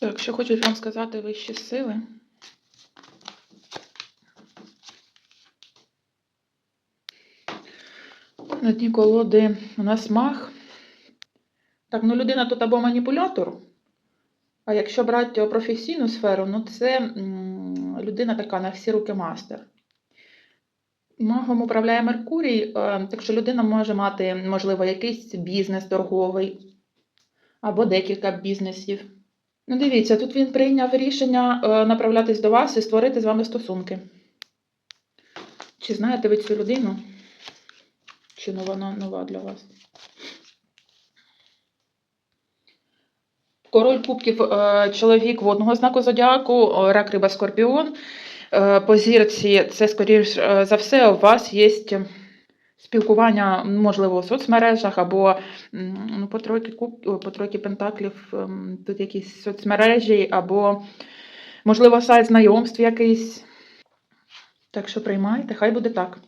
Так, що хочуть вам сказати вищі сили. На дні колоди у нас мах. Так, ну людина тут або маніпулятор. А якщо брати професійну сферу, ну це людина така на всі руки мастер. Магом управляє Меркурій, е, так що людина може мати, можливо, якийсь бізнес торговий або декілька бізнесів. Ну, дивіться, тут він прийняв рішення е, направлятись до вас і створити з вами стосунки. Чи знаєте ви цю людину? Чи вона нова для вас? Король кубків е, чоловік водного знаку зодіаку, рак риба скорпіон. Е, По зірці це, скоріш за все, у вас є спілкування, можливо, у соцмережах або ну, по тройки куб, пентаклів, ем, тут якісь соцмережі, або, можливо, сайт знайомств якийсь. Так що приймайте, хай буде так.